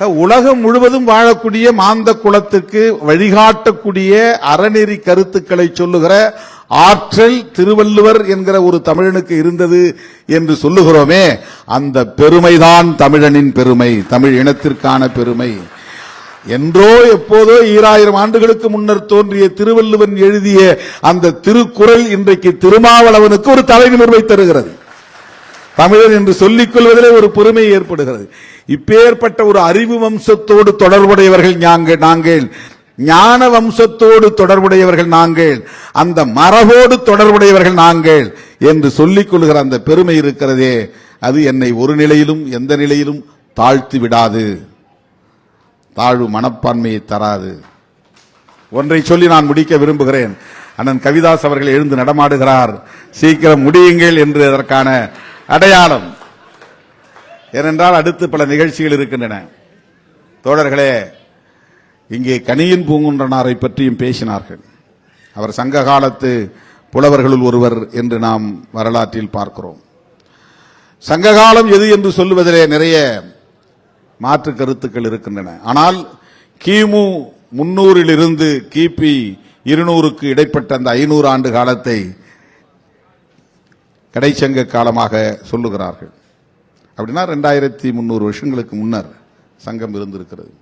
உலகம் முழுவதும் வாழக்கூடிய மாந்த குலத்துக்கு வழிகாட்டக்கூடிய அறநெறி கருத்துக்களை சொல்லுகிற ஆற்றல் திருவள்ளுவர் என்கிற ஒரு தமிழனுக்கு இருந்தது என்று சொல்லுகிறோமே அந்த பெருமைதான் தமிழனின் பெருமை தமிழ் இனத்திற்கான பெருமை. என்றோ எப்போதோ ஈராயிரம் ஆண்டுகளுக்கு முன்னர் தோன்றிய திருவள்ளுவன் எழுதிய அந்த திருக்குறள் இன்றைக்கு திருமாவளவனுக்கு ஒரு தலைநிமிர்வை தருகிறது. தமிழர் என்று சொல்லிக் கொள்வதிலே ஒரு பெருமை ஏற்படுகிறது. இப்பேற்பட்ட ஒரு அறிவு வம்சத்தோடு தொடர்புடையவர்கள் நாங்கள் நாங்கள். ஞான வம்சத்தோடு தொடர்புடையவர்கள் நாங்கள். அந்த மரபோடு தொடர்புடையவர்கள் நாங்கள். என்று சொல்லிக் கொள்கிற அந்த பெருமை இருக்கிறதே அது என்னை ஒரு நிலையிலும் எந்த நிலையிலும் தாழ்த்தி விடாது. தாழ்வு மனப்பான்மையை தராது. ஒன்றை சொல்லி நான் முடிக்க விரும்புகிறேன். அண்ணன் கவிதாஸ் அவர்கள் எழுந்து நடமாடுகிறார். சீக்கிரம் முடியுங்கள் என்று அதற்கான அடையாளம். ஏனென்றால் அடுத்து பல நிகழ்ச்சிகள் இருக்கின்றன. தோழர்களே இங்கே கனியின் பூங்குன்றனாரை பற்றியும் பேசினார்கள். அவர் சங்க காலத்து புலவர்களுள் ஒருவர் என்று நாம் வரலாற்றில் பார்க்கிறோம். சங்ககாலம் எது என்று சொல்லுவதிலே நிறைய மாற்று கருத்துக்கள் இருக்கின்றன. ஆனால் கிமு முன்னூறிலிருந்து கிபி இருநூறுக்கு இடைப்பட்ட அந்த ஐநூறு ஆண்டு காலத்தை கடைச்சங்க காலமாக சொல்லுகிறார்கள். அப்படின்னா ரெண்டாயிரத்தி முந்நூறு வருஷங்களுக்கு முன்னர் சங்கம் இருந்திருக்கிறது.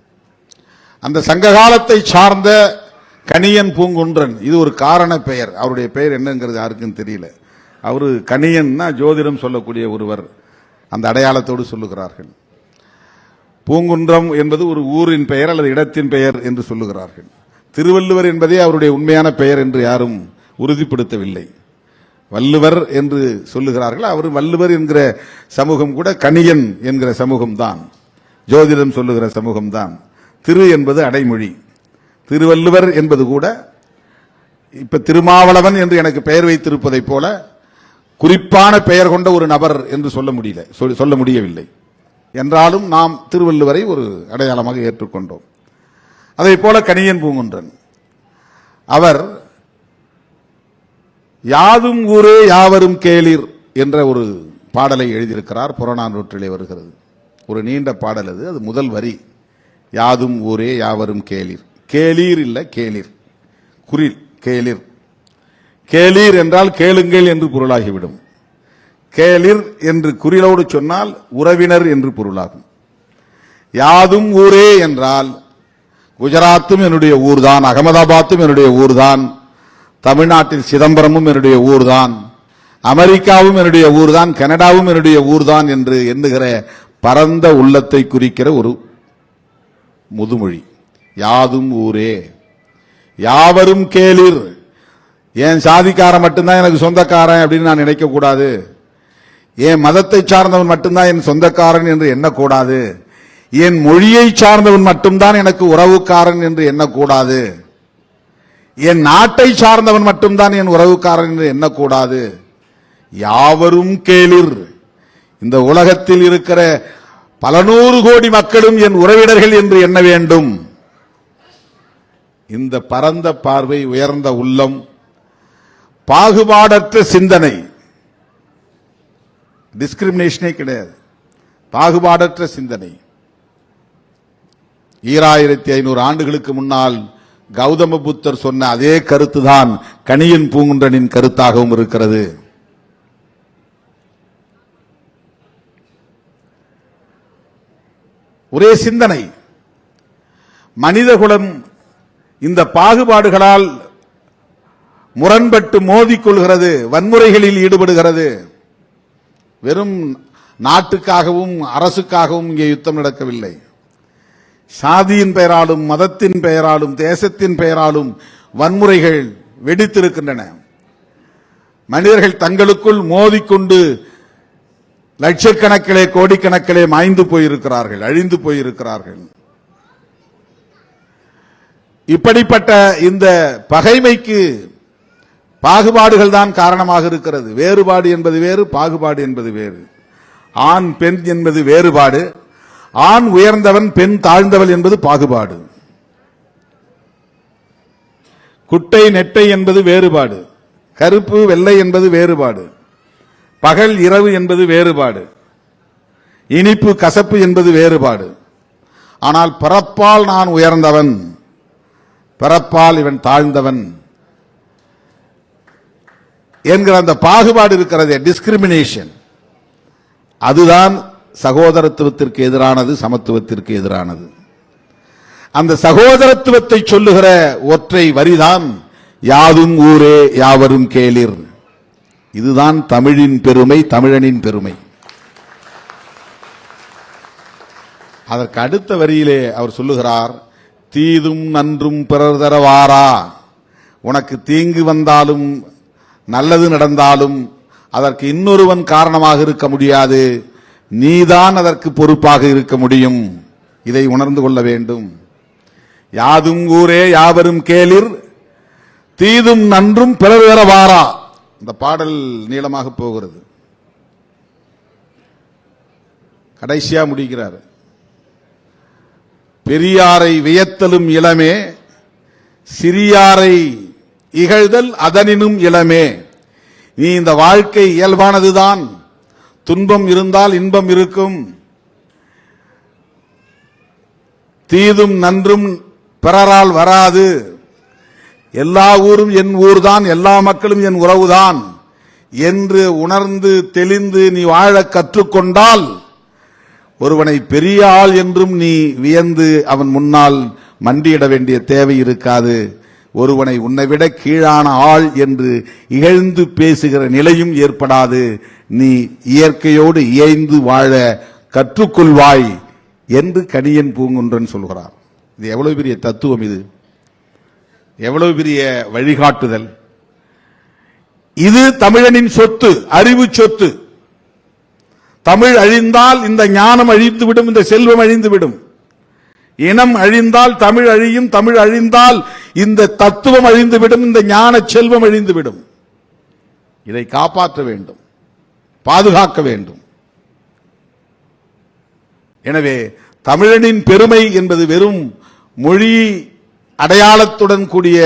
அந்த சங்க காலத்தை சார்ந்த கணியன் பூங்குன்றன் இது ஒரு காரண பெயர். அவருடைய பெயர் என்னங்கிறது யாருக்கும் தெரியல. அவரு கனியன்னா ஜோதிடம் சொல்லக்கூடிய ஒருவர் அந்த அடையாளத்தோடு சொல்லுகிறார்கள். பூங்குன்றம் என்பது ஒரு ஊரின் பெயர் அல்லது இடத்தின் பெயர் என்று சொல்லுகிறார்கள். திருவள்ளுவர் என்பதே அவருடைய உண்மையான பெயர் என்று யாரும் உறுதிப்படுத்தவில்லை. வள்ளுவர் என்று சொல்லுகிறார்கள். அவர் வள்ளுவர் என்கிற சமூகம் கூட கணியன் என்கிற சமூகம் தான் ஜோதிடம் சொல்லுகிற சமூகம் தான் திரு என்பது அடைமொழி. திருவள்ளுவர் என்பது கூட இப்ப திருமாவளவன் என்று எனக்கு பெயர் வைத்திருப்பதைப் போல குறிப்பான பெயர் கொண்ட ஒரு நபர் என்று சொல்ல முடியல. சொல்ல முடியவில்லை. என்றாலும் நாம் திருவள்ளுவரை ஒரு அடையாளமாக ஏற்றுக்கொண்டோம். அதைப் போல கணியன் பூங்குன்றன். அவர் யாதும் ஊரே யாவரும் கேளிர் என்ற ஒரு பாடலை எழுதியிருக்கிறார். புறநானூற்றிலே வருகிறது. ஒரு நீண்ட பாடல் அது. அது முதல் வரி. யாதும் ஊரே யாவரும் கேளிர். கேளீர் இல்லை கேளிர். குறில் கேளிர். கேளீர் என்றால் கேளுங்கள் என்று பொருளாகிவிடும். கேளிர் என்று குறிலோடு சொன்னால் உறவினர் என்று பொருளாகும். யாதும் ஊரே என்றால் குஜராத்தும் என்னுடைய ஊர்தான் அகமதாபாத்தும் என்னுடைய ஊர்தான். தமிழ்நாட்டில் சிதம்பரமும் என்னுடைய ஊர்தான். அமெரிக்காவும் என்னுடைய ஊர்தான். கனடாவும் என்னுடைய ஊர்தான் என்று எண்ணுகிற பரந்த உள்ளத்தை குறிக்கிற ஒரு முதுமொழி. யாதும் ஊரே. யாவரும் கேளிர். என் சாதிக்காரன் மட்டும்தான் எனக்கு சொந்தக்காரன் அப்படின்னு நான் நினைக்கக்கூடாது. என் மதத்தை சார்ந்தவன் மட்டும்தான் என் சொந்தக்காரன் என்று எண்ணக்கூடாது. என் மொழியை சார்ந்தவன் மட்டும்தான் எனக்கு உறவுக்காரன் என்று எண்ணக்கூடாது. என் நாட்டை சார்ந்தவன் மட்டும்தான் என் உறவுக்காரன் என்று எண்ணக்கூடாது. யாவரும் கேளிர். இந்த உலகத்தில் இருக்கிற பல நூறு கோடி மக்களும் என் உறவினர்கள் என்று எண்ண வேண்டும். இந்த பரந்த பார்வை உயர்ந்த உள்ளம் பாகுபாடற்ற சிந்தனை டிஸ்கிரிமினேஷனே கிடையாது. பாகுபாடற்ற சிந்தனை. ஈராயிரத்தி ஐநூறு ஆண்டுகளுக்கு முன்னால் கௌதம புத்தர் சொன்ன அதே கருத்துதான் கணியன் பூங்குன்றனின் கருத்தாகவும் இருக்கிறது. ஒரே சிந்தனை. மனிதகுலம் இந்த பாகுபாடுகளால் முரண்பட்டு மோதிக்கொள்கிறது வன்முறைகளில் ஈடுபடுகிறது. வெறும் நாட்டுக்காகவும் அரசுக்காகவும் இங்கே யுத்தம் நடக்கவில்லை. சாதியின் பெயராலும் மதத்தின் பெயராலும் தேசத்தின் பெயராலும் வன்முறைகள் வெடித்திருக்கின்றன. மனிதர்கள் தங்களுக்குள் மோதிக்கொண்டு லட்சக்கணக்கிலே கோடிக்கணக்கிலே மாய்ந்து போயிருக்கிறார்கள் அழிந்து போயிருக்கிறார்கள். இப்படிப்பட்ட இந்த பகைமைக்கு பாகுபாடுகள் தான் காரணமாக இருக்கிறது. வேறுபாடு என்பது வேறு பாகுபாடு என்பது வேறு. ஆண் பெண் என்பது வேறுபாடு. ஆண் உயர்ந்தவன் பெண் தாழ்ந்தவள் என்பது பாகுபாடு. குட்டை நெட்டை என்பது வேறுபாடு. கருப்பு வெள்ளை என்பது வேறுபாடு. பகல் இரவு என்பது வேறுபாடு. இனிப்பு கசப்பு என்பது வேறுபாடு. ஆனால் பிறப்பால் நான் உயர்ந்தவன் பிறப்பால் இவன் தாழ்ந்தவன் என்கிற அந்த பாகுபாடு இருக்கிறதே டிஸ்கிரிமினேஷன் அதுதான் சகோதரத்துவத்திற்கு எதிரானது சமத்துவத்திற்கு எதிரானது. அந்த சகோதரத்துவத்தை சொல்லுகிற ஒற்றை வரிதான் யாதும் ஊரே யாவரும் கேளிர். இதுதான் தமிழின் பெருமை தமிழனின் பெருமை. அதற்கு அடுத்த வரியிலே அவர் சொல்லுகிறார் தீதும் நன்றும் பிறர் தரவாரா? உனக்கு தீங்கு வந்தாலும் நல்லது நடந்தாலும் அதற்கு இன்னொருவன் காரணமாக இருக்க முடியாது. நீதான் அதற்கு பொறுப்பாக இருக்க முடியும். இதை உணர்ந்து கொள்ள வேண்டும். யாதும் ஊரே யாவரும் கேளிர் தீதும் நன்றும் பிறர் வாரா. இந்த பாடல் நீளமாக போகிறது. கடைசியா முடிக்கிறார். பெரியாரை வியத்தலும் இளமே சிறியாரை இகழ்தல் அதனினும் இளமே. நீ இந்த வாழ்க்கை இயல்பானதுதான். துன்பம் இருந்தால் இன்பம் இருக்கும். தீதும் நன்றும் பிறரால் வராது. எல்லா ஊரும் என் ஊர்தான் எல்லா மக்களும் என் உறவுதான். என்று உணர்ந்து தெளிந்து நீ வாழ கற்றுக்கொண்டால் ஒருவனை பெரிய ஆள் என்றும் நீ வியந்து அவன் முன்னால் மண்டியிட வேண்டிய தேவை இருக்காது. ஒருவனை உன்னை விட கீழான ஆள் என்று இகழ்ந்து பேசுகிற நிலையும் ஏற்படாது. நீ இயற்கையோடு இயைந்து வாழ கற்றுக்கொள்வாய் என்று கணியன் பூங்குன்றன் சொல்கிறார். இது எவ்வளவு பெரிய தத்துவம் இது. எவ்வளவு பெரிய வழிகாட்டுதல். இது தமிழனின் சொத்து அறிவு சொத்து. தமிழ் அழிந்தால் இந்த ஞானம் அழிந்துவிடும் இந்த செல்வம் அழிந்துவிடும். இனம் அழிந்தால் தமிழ் அழியும் தமிழ் அழிந்தால் இந்த தத்துவம் அழிந்துவிடும் இந்த ஞான செல்வம் அழிந்துவிடும். இதை காப்பாற்ற வேண்டும் பாதுகாக்க வேண்டும். எனவே தமிழனின் பெருமை என்பது வெறும் மொழி அடையாளத்துடன் கூடிய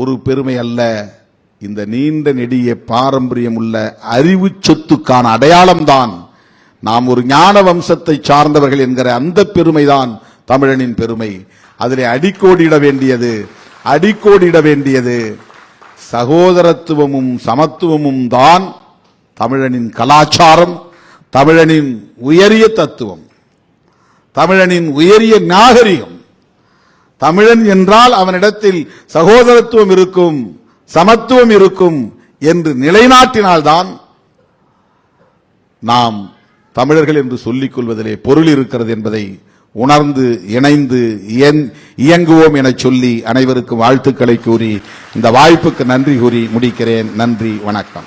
ஒரு பெருமை அல்ல. இந்த நீண்ட நெடிய பாரம்பரியம் உள்ள அறிவு சொத்துக்கான அடையாளம்தான் நாம் ஒரு ஞான வம்சத்தை சார்ந்தவர்கள் என்கிற அந்த பெருமைதான் தமிழனின் பெருமை. அதிலே அடிக்கோடிட வேண்டியது அடிக்கோடிட வேண்டியது. சகோதரத்துவமும் சமத்துவமும் தான் தமிழனின் கலாச்சாரம் தமிழனின் உயரிய தத்துவம் தமிழனின் உயரிய நாகரிகம். தமிழன் என்றால் அவனிடத்தில் சகோதரத்துவம் இருக்கும் சமத்துவம் இருக்கும் என்று நிலைநாட்டினால்தான் நாம் தமிழர்கள் என்று சொல்லிக் கொள்வதிலே பொருள் இருக்கிறது என்பதை உணர்ந்து இணைந்து இயன்- இயங்குவோம் என சொல்லி அனைவருக்கும் வாழ்த்துக்களை கூறி இந்த வாய்ப்புக்கு நன்றி கூறி முடிக்கிறேன். நன்றி வணக்கம்.